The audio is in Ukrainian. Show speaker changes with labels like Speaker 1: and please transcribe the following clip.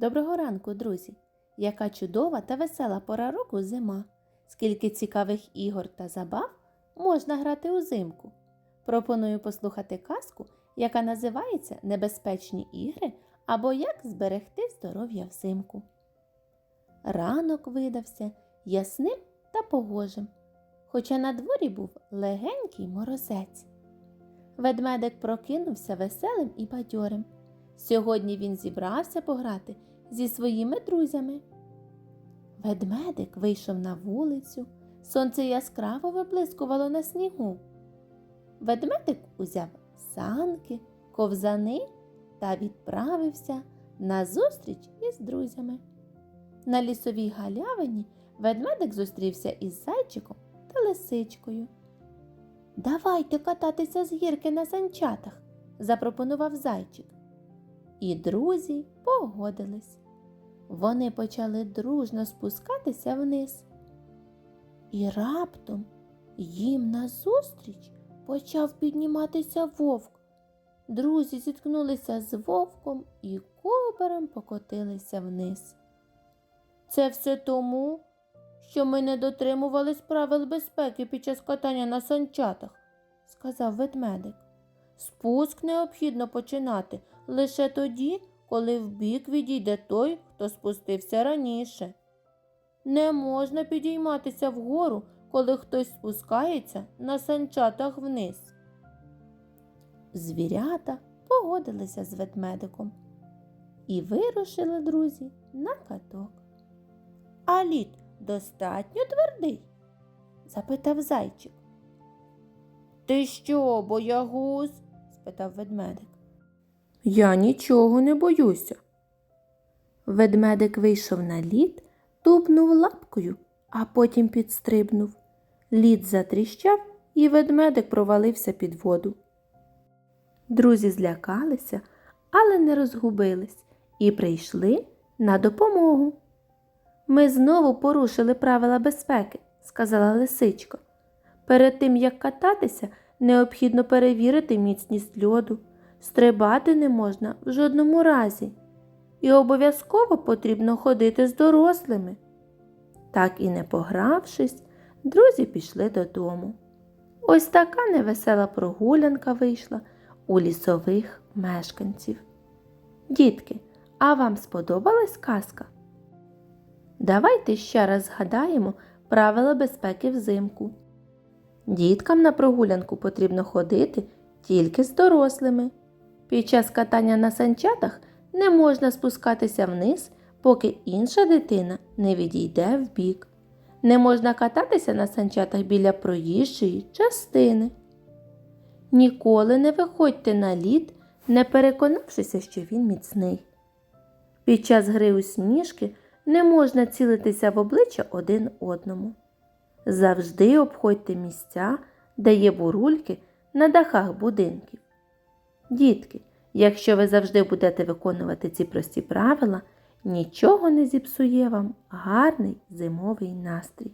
Speaker 1: Доброго ранку, друзі! Яка чудова та весела пора року зима. Скільки цікавих ігор та забав можна грати узимку. Пропоную послухати казку, яка називається Небезпечні ігри або Як зберегти здоров'я взимку. Ранок видався ясним та погожим, хоча на дворі був легенький морозець. Ведмедик прокинувся веселим і бадьорим. Сьогодні він зібрався пограти зі своїми друзями. Ведмедик вийшов на вулицю, сонце яскраво виблискувало на снігу. Ведмедик узяв санки, ковзани та відправився на зустріч із друзями. На лісовій галявині ведмедик зустрівся із зайчиком та лисичкою. Давайте кататися з гірки на санчатах, запропонував зайчик. І друзі погодились. Вони почали дружно спускатися вниз. І раптом їм назустріч почав підніматися вовк. Друзі зіткнулися з вовком і кубарем покотилися вниз. Це все тому, що ми не дотримувались правил безпеки під час катання на санчатах, сказав ведмедик. Спуск необхідно починати лише тоді, коли вбік відійде той, хто спустився раніше. Не можна підійматися вгору, коли хтось спускається на санчатах вниз. Звірята погодилися з ведмедиком і вирушили друзі на каток. А лід достатньо твердий? запитав зайчик. Ти що, боягуз? Спитав ведмедик. Я нічого не боюся. Ведмедик вийшов на лід, тупнув лапкою, а потім підстрибнув. Лід затріщав, і ведмедик провалився під воду. Друзі злякалися, але не розгубились і прийшли на допомогу. Ми знову порушили правила безпеки, сказала лисичка. Перед тим, як кататися, необхідно перевірити міцність льоду. Стрибати не можна в жодному разі. І обов'язково потрібно ходити з дорослими. Так і не погравшись, друзі пішли додому. Ось така невесела прогулянка вийшла у лісових мешканців. Дітки, а вам сподобалась казка? Давайте ще раз згадаємо правила безпеки взимку. Діткам на прогулянку потрібно ходити тільки з дорослими. Під час катання на санчатах не можна спускатися вниз, поки інша дитина не відійде вбік. Не можна кататися на санчатах біля проїжджої частини. Ніколи не виходьте на лід, не переконавшися, що він міцний. Під час гри у сніжки не можна цілитися в обличчя один одному. Завжди обходьте місця, де є бурульки на дахах будинків. Дітки, якщо ви завжди будете виконувати ці прості правила, нічого не зіпсує вам гарний зимовий настрій.